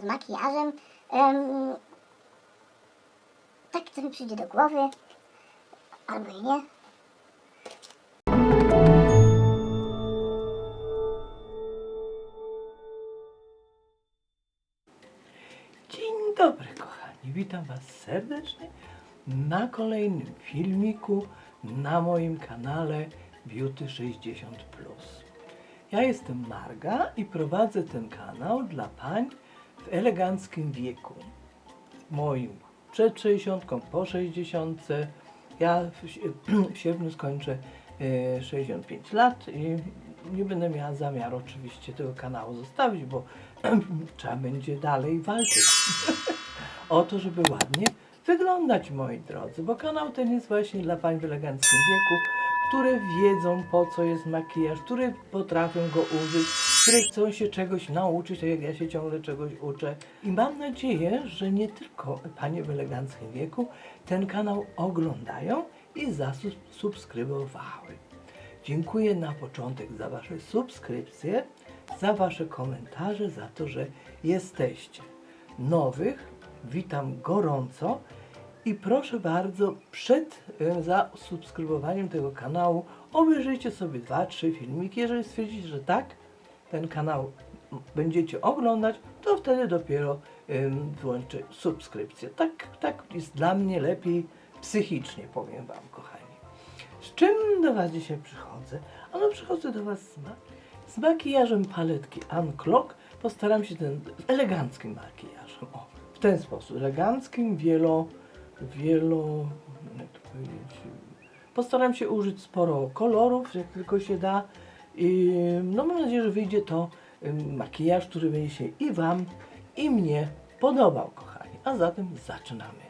z makijażem. Em, tak, co mi przyjdzie do głowy. Albo i nie. Dzień dobry, kochani. Witam Was serdecznie na kolejnym filmiku na moim kanale Beauty 60. Ja jestem Marga i prowadzę ten kanał dla pań w eleganckim wieku. Moim przed 60, po 60. Ja w, w sierpniu skończę e, 65 lat i nie będę miała zamiaru oczywiście tego kanału zostawić, bo trzeba będzie dalej walczyć o to, żeby ładnie wyglądać, moi drodzy, bo kanał ten jest właśnie dla pań w eleganckim wieku, które wiedzą po co jest makijaż, które potrafią go użyć, które chcą się czegoś nauczyć, tak jak ja się ciągle czegoś uczę. I mam nadzieję, że nie tylko panie w eleganckim wieku ten kanał oglądają i zasubskrybowały. Dziękuję na początek za Wasze subskrypcje, za Wasze komentarze, za to, że jesteście. Nowych witam gorąco i proszę bardzo, przed e, zasubskrybowaniem tego kanału obejrzyjcie sobie dwa, trzy filmiki. Jeżeli stwierdzicie, że tak, ten kanał będziecie oglądać, to wtedy dopiero ym, włączę subskrypcję. Tak, tak jest dla mnie lepiej psychicznie, powiem Wam, kochani. Z czym do Was dzisiaj przychodzę? Ano przychodzę do Was z, ma- z makijażem paletki Unclock. Postaram się ten z eleganckim makijażem. O, w ten sposób. Eleganckim, wielo, wielo, jak to powiedzieć, postaram się użyć sporo kolorów, jak tylko się da. I no mam nadzieję, że wyjdzie to makijaż, który będzie się i Wam, i mnie podobał, kochani. A zatem zaczynamy.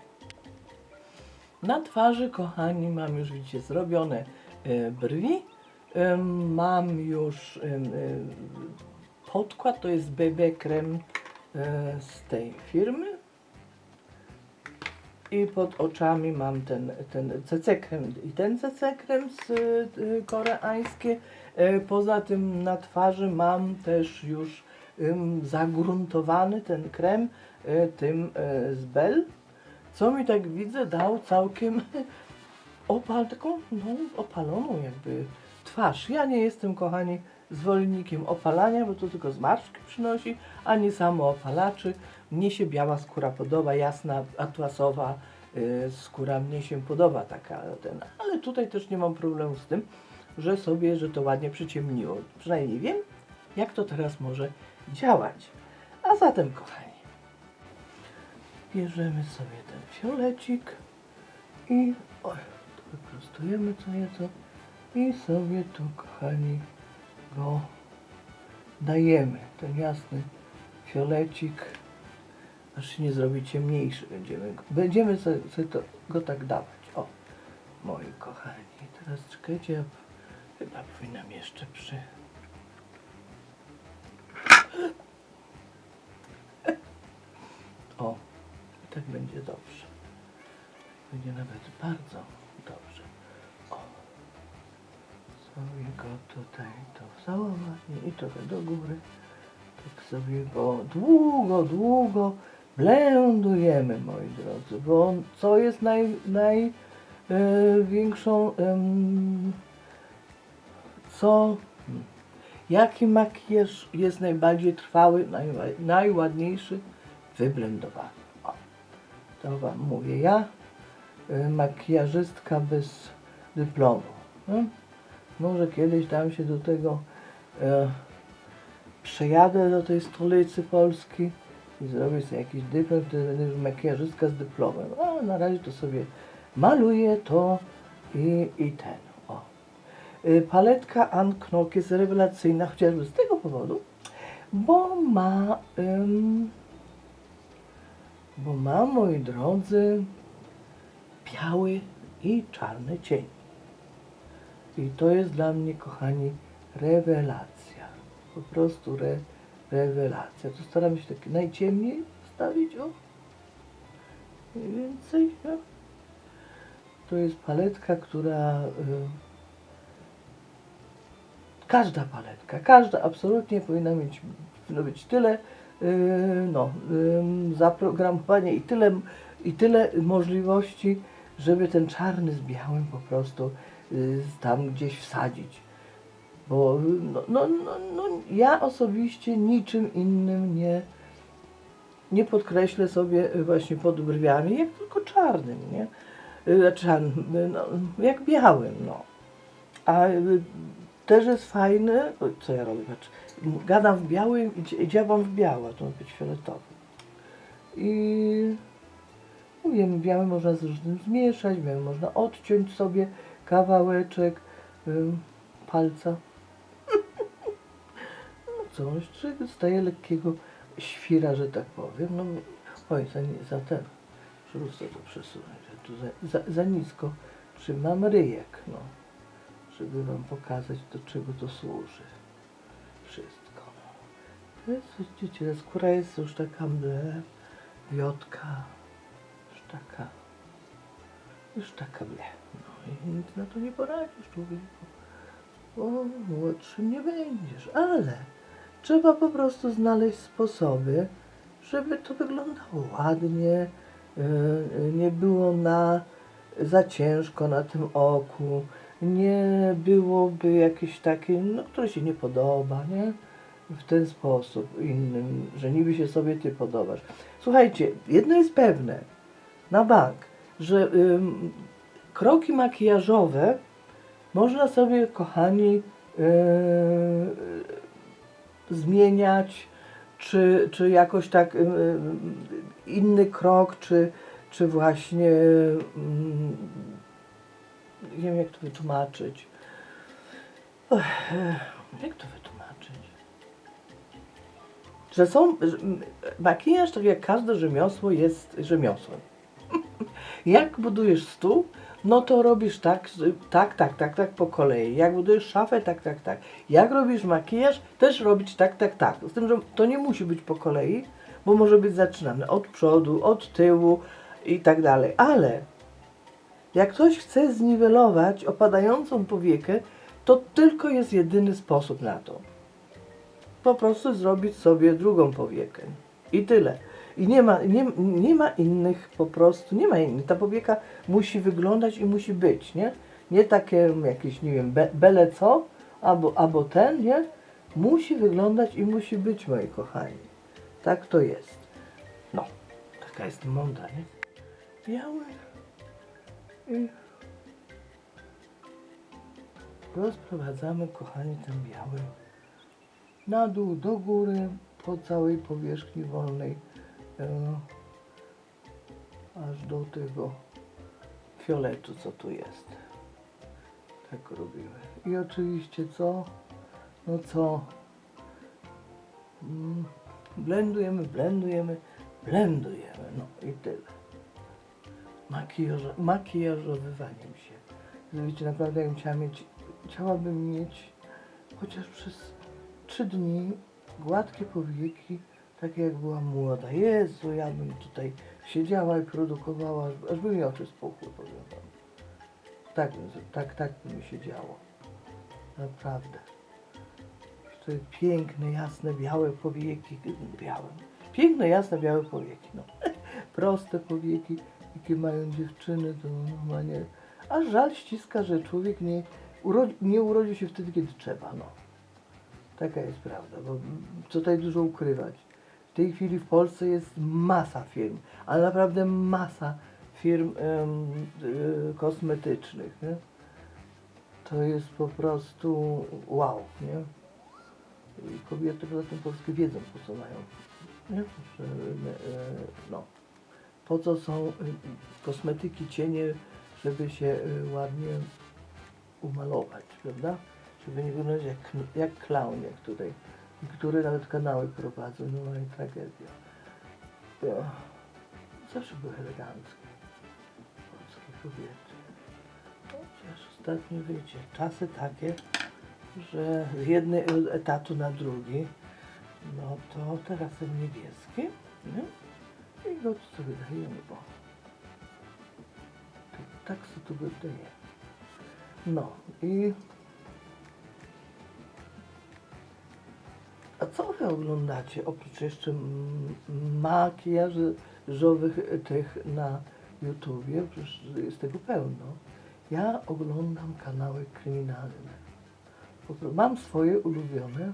Na twarzy, kochani, mam już, widzicie, zrobione e, brwi. Mam już e, podkład, to jest BB krem e, z tej firmy. I pod oczami mam ten, ten CC krem i ten CC krem z e, koreańskie. E, Poza tym na twarzy mam też już zagruntowany ten krem e, tym z Bell co mi tak widzę dał całkiem opal, taką no, opaloną jakby twarz. Ja nie jestem, kochani, zwolennikiem opalania, bo to tylko zmarszczki przynosi, ani samo opalaczy. Mnie się biała skóra podoba, jasna, atłasowa y, skóra mnie się podoba taka ten, ale tutaj też nie mam problemu z tym, że sobie, że to ładnie przyciemniło. Przynajmniej wiem, jak to teraz może działać. A zatem, kochani, bierzemy sobie ten fiolecik i oj, wyprostujemy co nieco i sobie tu kochani go dajemy ten jasny fiolecik aż się nie zrobi ciemniejszy będziemy będziemy sobie, sobie to, go tak dawać o moi kochani teraz czekajcie ja chyba powinnam jeszcze przy o tak będzie dobrze. Będzie nawet bardzo dobrze. O. Sobie go tutaj to załowanie i trochę do góry. Tak sobie go długo, długo blendujemy, moi drodzy, bo co jest naj, największą, em, co, hmm, jaki makijaż jest najbardziej trwały, najła- najładniejszy? Wyblendowany. O. To wam mówię ja, y, makijażystka bez dyplomu. No? Może kiedyś tam się do tego e, przejadę do tej stolicy Polski i zrobię sobie jakiś dyplom, wtedy będę już makijażystka z dyplomem. A na razie to sobie maluję to i, i ten. O. Y, Paletka Anknok jest rewelacyjna chociażby z tego powodu, bo ma ym, bo ma, moi drodzy, biały i czarny cień. I to jest dla mnie, kochani, rewelacja. Po prostu re, rewelacja. To staram się tak najciemniej stawić, o. Mniej więcej, no. To jest paletka, która... Y, każda paletka, każda absolutnie powinna mieć, powinno być tyle yy, no, yy, zaprogramowanie i tyle, i tyle możliwości, żeby ten czarny z białym po prostu yy, tam gdzieś wsadzić. Bo no, no, no, no, ja osobiście niczym innym nie, nie podkreślę sobie y, właśnie pod brwiami, jak tylko czarnym, nie? Y, Czarnym, y, no, jak białym, no. A y, też jest fajny, co ja robię, patrz, m- gadam w białym i działam w białe, to ma być fioletowy. I mówię, biały można z różnym zmieszać, biały można odciąć sobie kawałeczek palca. Coś, czy dostaje lekkiego świra, że tak powiem. No, oj, za, za ten, szlustę to przesunąć, tu za, za, za nisko trzymam ryjek, no, żeby wam pokazać, do czego to służy. Wszystko. To jest, widzicie, skóra jest już taka mle, wiotka, już taka, już taka ble. No i nic na to nie poradzisz, człowieku. O, młodszym nie będziesz, ale trzeba po prostu znaleźć sposoby, żeby to wyglądało ładnie, yy, nie było na za ciężko na tym oku, nie byłoby jakieś takie, no, które się nie podoba, nie? W ten sposób innym, że niby się sobie ty podobasz. Słuchajcie, jedno jest pewne, na bank, że ym, kroki makijażowe można sobie, kochani, yy, zmieniać, czy, czy jakoś tak yy, inny krok, czy, czy właśnie mm, nie wiem jak to wytłumaczyć. Jak to wytłumaczyć? Że są. Że makijaż, tak jak każde rzemiosło, jest rzemiosłem. jak budujesz stół, no to robisz tak, tak, tak, tak, tak po kolei. Jak budujesz szafę, tak, tak, tak. Jak robisz makijaż, też robić tak, tak, tak. Z tym, że to nie musi być po kolei, bo może być zaczynane od przodu, od tyłu i tak dalej. Ale jak ktoś chce zniwelować opadającą powiekę, to tylko jest jedyny sposób na to. Po prostu zrobić sobie drugą powiekę. I tyle. I nie ma, nie, nie ma innych po prostu, nie ma innych. Ta powieka musi wyglądać i musi być, nie? Nie takie jakieś, nie wiem, be, bele co, albo, albo ten, nie? Musi wyglądać i musi być, moi kochani. Tak to jest. No, taka jest mądra, nie? Biały i rozprowadzamy, kochani, ten biały na dół, do góry, po całej powierzchni wolnej, aż do tego fioletu, co tu jest. Tak robimy. I oczywiście co? No co? Mm, blendujemy, blendujemy, blendujemy. No i tyle makijażo- makijażowywaniem się. Wiecie, naprawdę jakbym chciała mieć, chciałabym mieć chociaż przez trzy dni gładkie powieki, takie jak była młoda. Jezu, ja bym tutaj siedziała i produkowała, aż, by mi oczy spuchły, powiem wam. Tak, tak, tak by mi się działo. Naprawdę. To jest piękne, jasne, białe powieki, białe. Piękne, jasne, białe powieki, no. Proste powieki, jakie mają dziewczyny, to normalnie... A żal ściska, że człowiek nie, urodzi, nie urodzi się wtedy, kiedy trzeba, no. Taka jest prawda, bo tutaj dużo ukrywać. W tej chwili w Polsce jest masa firm, ale naprawdę masa firm y, kosmetycznych, nie? To jest po prostu wow, nie? I kobiety poza tym polskie wiedzą, po co mają, nie? Że, e, no po co są y, kosmetyki, cienie, żeby się ładnie umalować, prawda? Żeby nie wyglądać jak, jak klaun, jak tutaj. Niektóre nawet kanały prowadzą, no i tragedia. To zawsze były eleganckie polskie kobiety. Chociaż ostatnio wiecie, czasy takie, że z jednego etatu na drugi, no to teraz ten niebieski, nie? I go tu sobie dajemy, bo tak, sobie tu go daje. No i a co wy oglądacie, oprócz jeszcze makijażowych tych na YouTubie, przecież jest tego pełno. Ja oglądam kanały kryminalne. Mam swoje ulubione,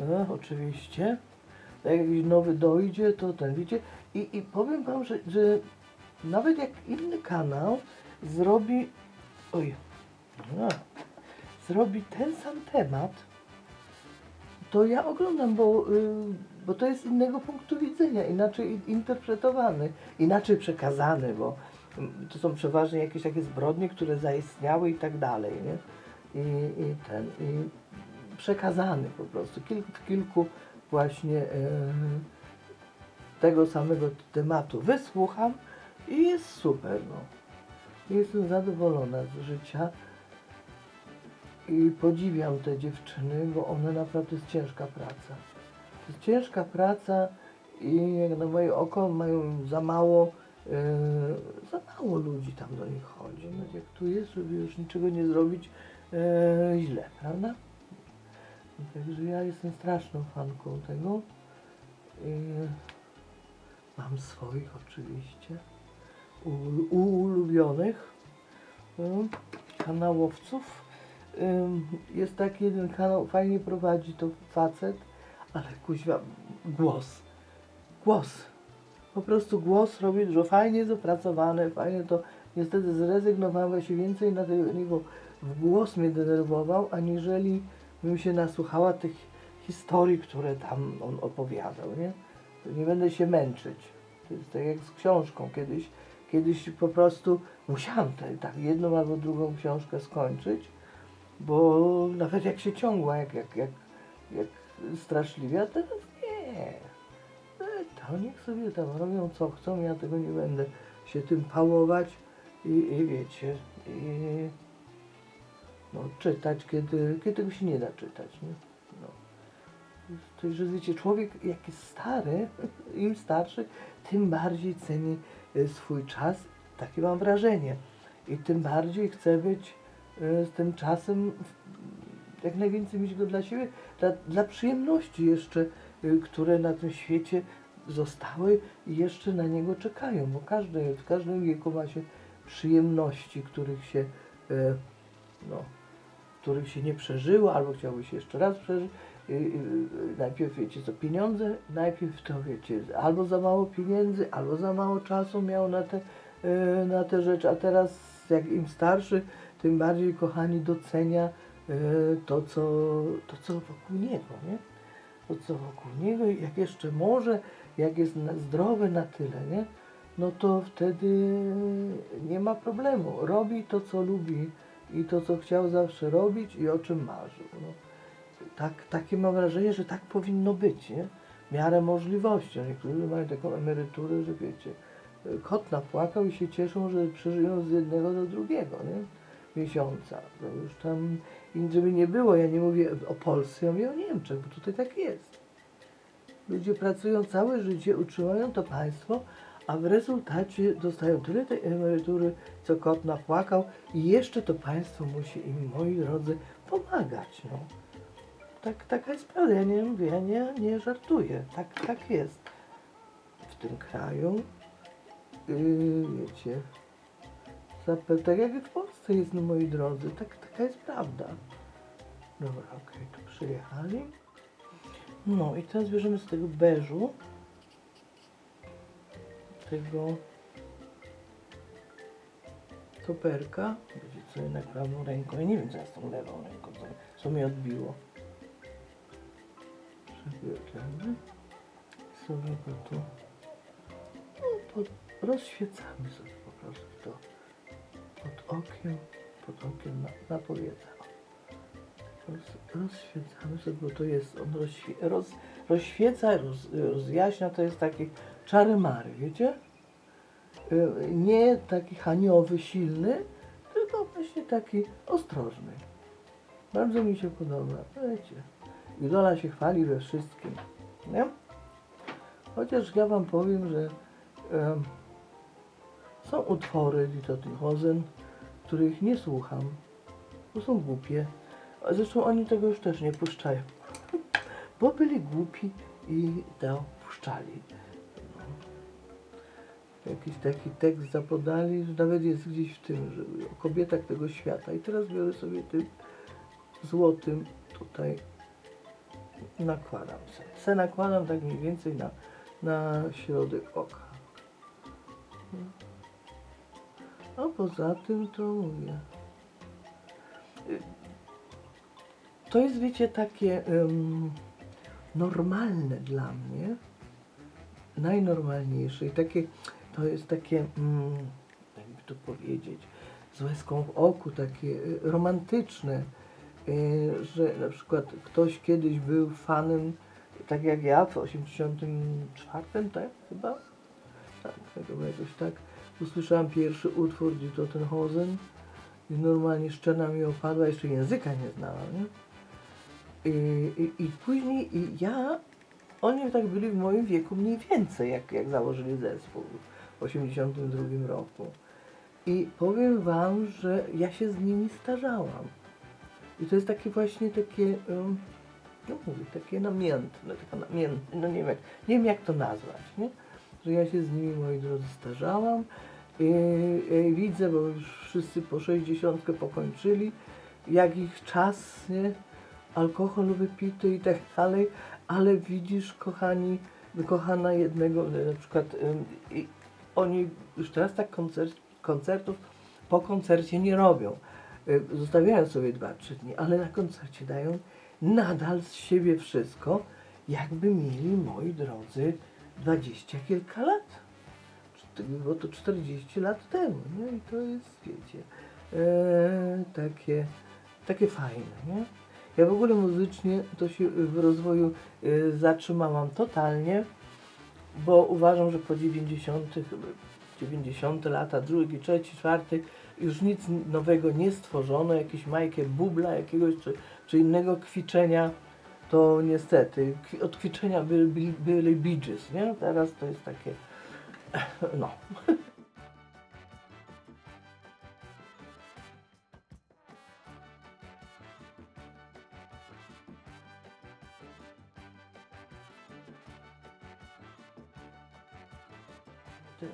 e, oczywiście. Jak jakiś nowy dojdzie, to ten, wiecie. I, i powiem wam, że, że nawet jak inny kanał zrobi, oj, a, zrobi ten sam temat, to ja oglądam, bo, y, bo to jest innego punktu widzenia, inaczej interpretowany, inaczej przekazany, bo mm, to są przeważnie jakieś takie zbrodnie, które zaistniały i tak dalej, nie? I, i ten, i przekazany po prostu, Kil, kilku właśnie y, tego samego tematu wysłucham i jest super, no. Jestem zadowolona z życia i podziwiam te dziewczyny, bo one naprawdę jest ciężka praca. To jest ciężka praca i jak na moje oko mają za mało, e, za mało ludzi tam do nich chodzi. No jak tu jest, żeby już niczego nie zrobić e, źle, prawda? Także ja jestem straszną fanką tego. I mam swoich oczywiście, u- ulubionych um, kanałowców. Jest taki jeden kanał, fajnie prowadzi to facet, ale kuźwa, głos. Głos. Po prostu głos robi dużo fajnie jest opracowane, fajnie to. Niestety zrezygnowałem się więcej na tego, w głos mnie denerwował, aniżeli bym się nasłuchała tych historii, które tam on opowiadał, nie? Nie będę się męczyć. To jest tak jak z książką. Kiedyś, kiedyś po prostu musiałam tak jedną albo drugą książkę skończyć, bo nawet jak się ciągła, jak, jak, jak, jak straszliwie, a teraz nie. E, To niech sobie tam robią co chcą, ja tego nie będę się tym pałować i, i wiecie, i no, czytać, kiedy, kiedy tego się nie da czytać, nie? No. To, że wiecie, człowiek jak jest stary, im starszy, tym bardziej ceni e, swój czas, takie mam wrażenie. I tym bardziej chce być z tym czasem jak najwięcej mieć go dla siebie, dla, dla przyjemności jeszcze, e, które na tym świecie zostały i jeszcze na niego czekają, bo każdy, w każdym wieku ma się przyjemności, których się e, no, których się nie przeżyło, albo chciałby się jeszcze raz przeżyć. Y, y, y, Najpierw wiecie co, pieniądze, najpierw to wiecie, albo za mało pieniędzy, albo za mało czasu miał na te, y, na te rzeczy, a teraz jak im starszy, tym bardziej kochani docenia y, to, co, to, co wokół niego, nie? To, co wokół niego, jak jeszcze może, jak jest zdrowy na tyle, nie? No to wtedy nie ma problemu. Robi to, co lubi i to, co chciał zawsze robić i o czym marzył. No, tak, takie mam wrażenie, że tak powinno być, nie? W miarę możliwości. Niektórzy mają taką emeryturę, że wiecie, kot napłakał i się cieszą, że przeżyją z jednego do drugiego, nie? Miesiąca. To już tam, żeby nie było, ja nie mówię o Polsce, ja mówię o Niemczech, bo tutaj tak jest. Ludzie pracują całe życie, utrzymują to państwo, a w rezultacie dostają tyle tej emerytury, co kot napłakał i jeszcze to państwo musi im, moi drodzy, pomagać, no. Tak, taka jest prawda, ja nie mówię, ja nie, nie żartuję, tak, tak jest w tym kraju, yy, wiecie, tak jak w Polsce jest, no moi drodzy, tak, taka jest prawda. Dobra, okej, tu przyjechali. No i teraz bierzemy z tego beżu tego koperka. Wiecie co, jednak prawą ręką. Ja nie wiem co ja z tą lewą ręką, co, co mi odbiło. Przebierzemy. Sobie go tu no, pod, rozświecamy sobie po prostu to pod okiem, pod okiem na, na. Roz, rozświecamy sobie, bo to jest, on rozświe, roz, rozświeca, roz, rozjaśnia, to jest taki czary-mary, wiecie? Y, Nie taki haniowy, silny, tylko właśnie taki ostrożny. Bardzo mi się podoba, wiecie. Idola się chwali we wszystkim, nie? Chociaż ja wam powiem, że są utwory Litotychozen, których nie słucham, bo są głupie. A Zresztą oni tego już też nie puszczają. bo byli głupi i to puszczali. Jakiś taki tekst zapodali, że nawet jest gdzieś w tym, że o kobietach tego świata. I teraz biorę sobie tym złotym tutaj nakładam se. Se nakładam tak mniej więcej na, na środek oka. A poza tym to mówię. To jest, wiecie, takie em, normalne dla mnie. Najnormalniejsze i takie, to jest takie, mm, jakby to powiedzieć, z łezką w oku, takie y, romantyczne, y, że na przykład ktoś kiedyś był fanem, tak jak ja w 84, tak chyba? Tak, chyba jakoś tak. Usłyszałam pierwszy utwór Die Totenhausen i normalnie szczena mi opadła, jeszcze języka nie znałam, nie? I, i, i później i ja, oni tak byli w moim wieku mniej więcej, jak, jak założyli zespół w 82 roku. I powiem wam, że ja się z nimi starzałam. I to jest takie właśnie takie, um, no mówię, takie namiętne, taka namiętne, no nie wiem, jak, nie wiem jak to nazwać, nie? Że ja się z nimi, moi drodzy, starzałam. Widzę, bo już wszyscy po 60 pokończyli, jak ich czas, nie? Alkohol wypity i tak dalej, ale widzisz, kochani, kochana jednego, na przykład oni już teraz tak koncert, koncertów po koncercie nie robią. Y, Zostawiają sobie dwa, trzy dni, ale na koncercie dają nadal z siebie wszystko, jakby mieli, moi drodzy, dwadzieścia kilka lat. Było to 40 lat temu, nie? I to jest, wiecie, e, takie, takie fajne, nie? Ja w ogóle muzycznie to się w rozwoju e, zatrzymałam totalnie, bo uważam, że po 90. 90 lata, drugi, trzeci, czwarty, już nic nowego nie stworzono, jakieś Majkę Bubla jakiegoś, czy, czy innego kwiczenia, to niestety, od kwiczenia byli, byli Bee Gees, nie? Teraz to jest takie, no. Ty.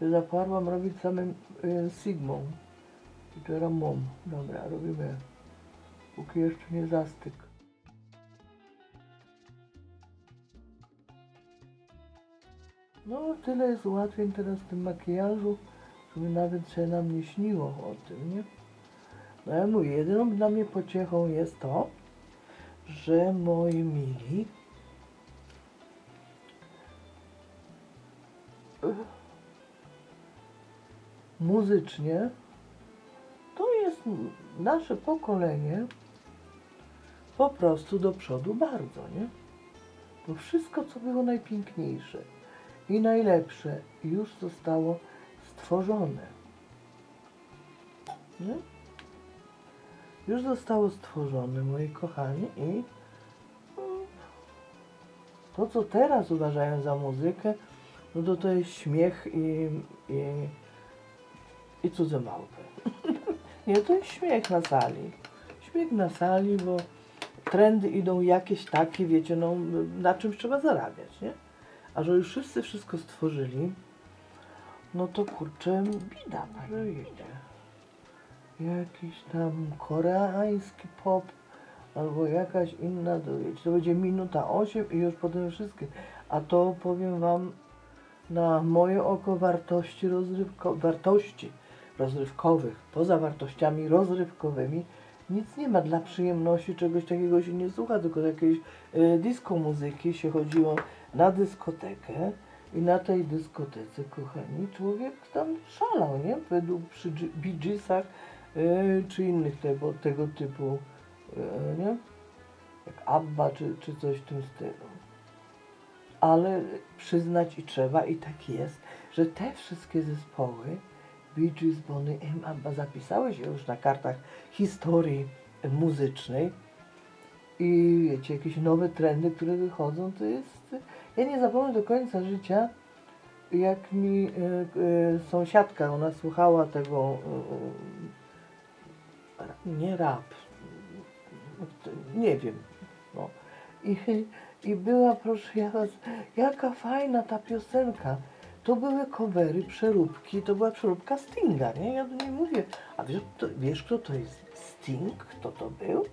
Się zaparłam robić samym y, Sigmą. Teraz mom. Dobra, robimy. Póki jeszcze nie zastyk. Tyle jest ułatwień teraz w tym makijażu, żeby nawet się nam nie śniło o tym, nie? No ja mówię, jedyną dla mnie pociechą jest to, że moi mili muzycznie to jest nasze pokolenie po prostu do przodu bardzo, nie? Bo wszystko, co było najpiękniejsze i najlepsze, już zostało stworzone. Nie? Już zostało stworzone, moi kochani, i mm, to, co teraz uważają za muzykę, no to to jest śmiech i, i, i cudze małpy. Nie, to jest śmiech na sali. Śmiech na sali, bo trendy idą jakieś takie, wiecie, no na czymś trzeba zarabiać, nie? A że już wszyscy wszystko stworzyli, no to kurczę, bida, że idzie. Jakiś tam koreański pop, albo jakaś inna, to wiecie, to będzie minuta 8 i już potem wszystkie. A to powiem wam, na moje oko wartości, rozrywko, wartości rozrywkowych, poza wartościami rozrywkowymi, nic nie ma dla przyjemności, czegoś takiego się nie słucha, tylko jakiejś y, disco muzyki się chodziło na dyskotekę i na tej dyskotece, kochani, człowiek tam szalał, nie? Według przy Bee Geesach y, czy innych tego, tego typu, y, nie? Jak Abba czy, czy coś w tym stylu ale przyznać i trzeba, i tak jest, że te wszystkie zespoły, Bee Bonnie M, Abba, zapisały się już na kartach historii muzycznej i wiecie, jakieś nowe trendy, które wychodzą, to jest... Ja nie zapomnę do końca życia, jak mi e, e, sąsiadka, ona słuchała tego ra- nie rap, nie wiem. No. I, I była, proszę ja was, jaka fajna ta piosenka. To były covery, przeróbki, to była przeróbka Stinga, nie? Ja do niej mówię, a wiesz, to, wiesz kto to jest Sting? Kto to był?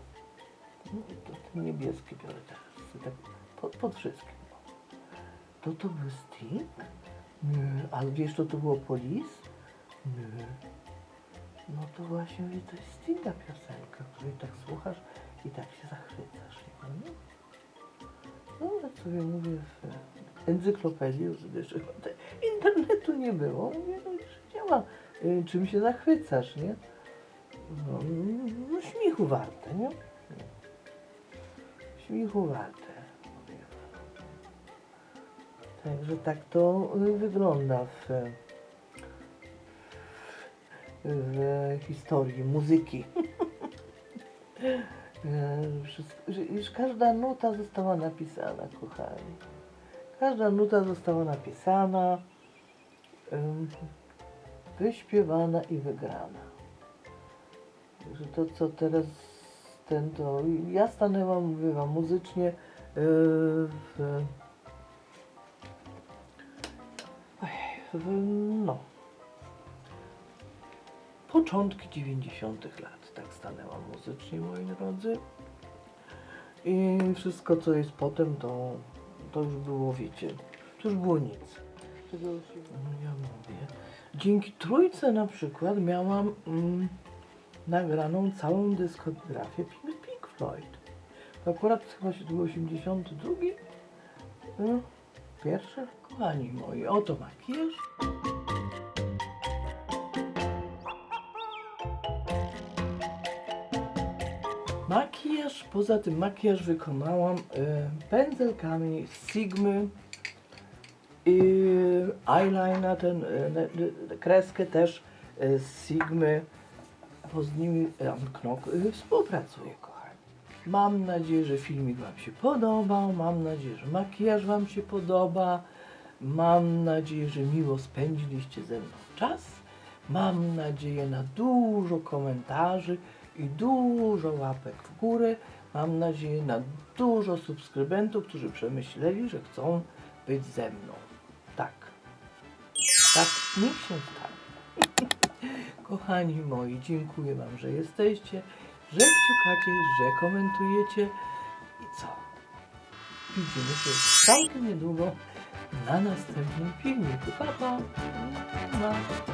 To ten niebieski biorę teraz, tak pod, pod wszystkim. To to był Sting? Nie. A wiesz, co to było Police? Nie. No to właśnie mówię, to jest Stinga piosenka, której tak słuchasz i tak się zachwycasz. Nie? No ale sobie mówię w encyklopedii, te- internetu nie było, mówię, no już działa, y, czym się zachwycasz, nie? No, no śmiechu warte, nie? Mówię. Także tak to y, wygląda w, w historii muzyki. E, już każda nuta została napisana, kochani. Każda nuta została napisana, wyśpiewana i wygrana. Że to, co teraz ten, to ja stanęłam, mówię wam, muzycznie e, w, w no, początki 90. lat, tak stanęłam muzycznie, moi drodzy. I wszystko, co jest potem, to, to już było, wiecie, to już było nic. No ja mówię. Dzięki trójce na przykład miałam mm, nagraną całą dyskografię Pink, Floyd. To akurat chyba się był 82. No, pierwszy. Kochani moi, oto makijaż. Makijaż, poza tym makijaż wykonałam y, pędzelkami Sigmy i eyeliner, ten, y, y, kreskę też y, Sigmy, bo z nimi y, Knok y, współpracuje, kochani. Mam nadzieję, że filmik Wam się podobał, mam nadzieję, że makijaż Wam się podoba, mam nadzieję, że miło spędziliście ze mną czas, mam nadzieję na dużo komentarzy i dużo łapek w górę, mam nadzieję na dużo subskrybentów, którzy przemyśleli, że chcą być ze mną. Tak. Tak, niech się stanie. Kochani moi, dziękuję Wam, że jesteście, że kciukacie, że komentujecie i co? Widzimy się całkiem niedługo na następnym filmiku. Pa, pa. Mua.